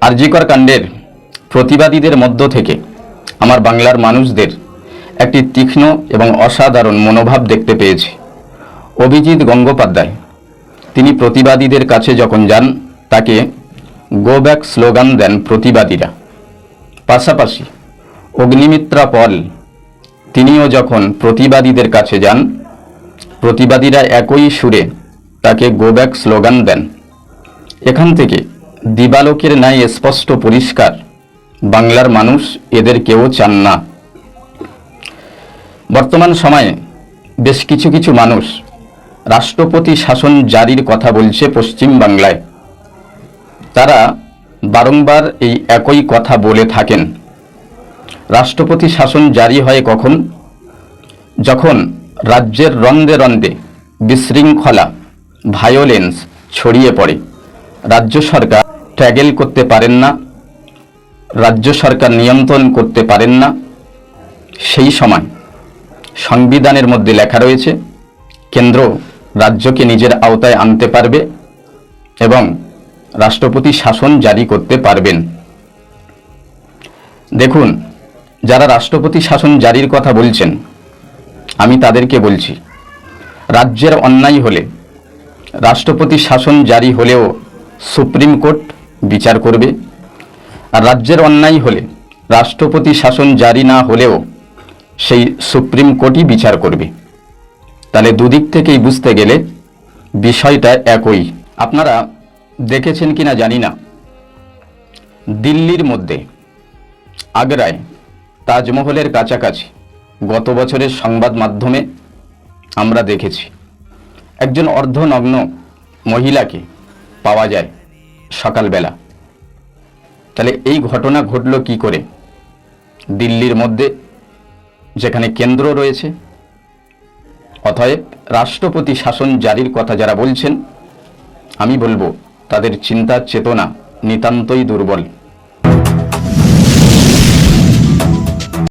আরজিকর কাণ্ডের প্রতিবাদীদের মধ্য থেকে আমার বাংলার মানুষদের একটি তীক্ষ্ণ এবং অসাধারণ মনোভাব দেখতে পেয়েছি। অভিজিৎ গঙ্গোপাধ্যায়, তিনি প্রতিবাদীদের কাছে যখন যান, তাকে গো ব্যাক স্লোগান দেন প্রতিবাদীরা। পাশাপাশি অগ্নিমিত্রা পল, তিনিও যখন প্রতিবাদীদের কাছে যান, প্রতিবাদীরা একই সুরে তাকে গো ব্যাক স্লোগান দেন। এখান থেকে দিবালোকের ন্যায় স্পষ্ট পরিষ্কার। বাংলার মানুষ এদের কেউ চান না। বর্তমান সময়ে বেশ কিছু কিছু মানুষ রাষ্ট্রপতি শাসন জারির কথা বলছে পশ্চিম বাংলায়। তারা বারংবার এই একই কথা বলে থাকেন। রাষ্ট্রপতি শাসন জারি হয় কখন? যখন রাজ্যের রন্দে রন্দে বিশৃঙ্খলা ভায়োলেন্স ছড়িয়ে পড়ে। রাজ্য সরকার ট্যাগেল করতে পারেন না, রাজ্য সরকার নিয়ন্ত্রণ করতে পারেন না, সেই সময় সংবিধানের মধ্যে লেখা রয়েছে, কেন্দ্র রাজ্যকে নিজের আওতায় আনতে পারবে এবং রাষ্ট্রপতি শাসন জারি করতে পারবেন। দেখুন, যারা রাষ্ট্রপতি শাসন জারির কথা বলছেন, আমি তাদেরকে বলছি, রাজ্যের অন্যায় হলে, রাষ্ট্রপতি শাসন জারি হলেও সুপ্রিম কোর্ট বিচার করবে। আর রাজ্যের অন্যায় হলে, রাষ্ট্রপতি শাসন জারি না হলেও সেই সুপ্রিম কোর্টই বিচার করবে। তাহলে দুদিক থেকেই বুঝতে গেলে বিষয়টা একই। আপনারা দেখেছেন কিনা জানি না। দিল্লির মধ্যে আগ্রায় তাজমহলের কাছাকাছি গত বছরের সংবাদ মাধ্যমে আমরা দেখেছি। একজন অর্ধনগ্ন মহিলাকে পাওয়া যায়। সকালবেলা। তাহলে এই ঘটনা ঘটল কি করে? দিল্লির মধ্যে যেখানে কেন্দ্র রয়েছে, অতএব রাষ্ট্রপতি শাসন জারির কথা যারা বলছেন, আমি বলব, তাদের চিন্তা, চেতনা নিতান্তই দুর্বল।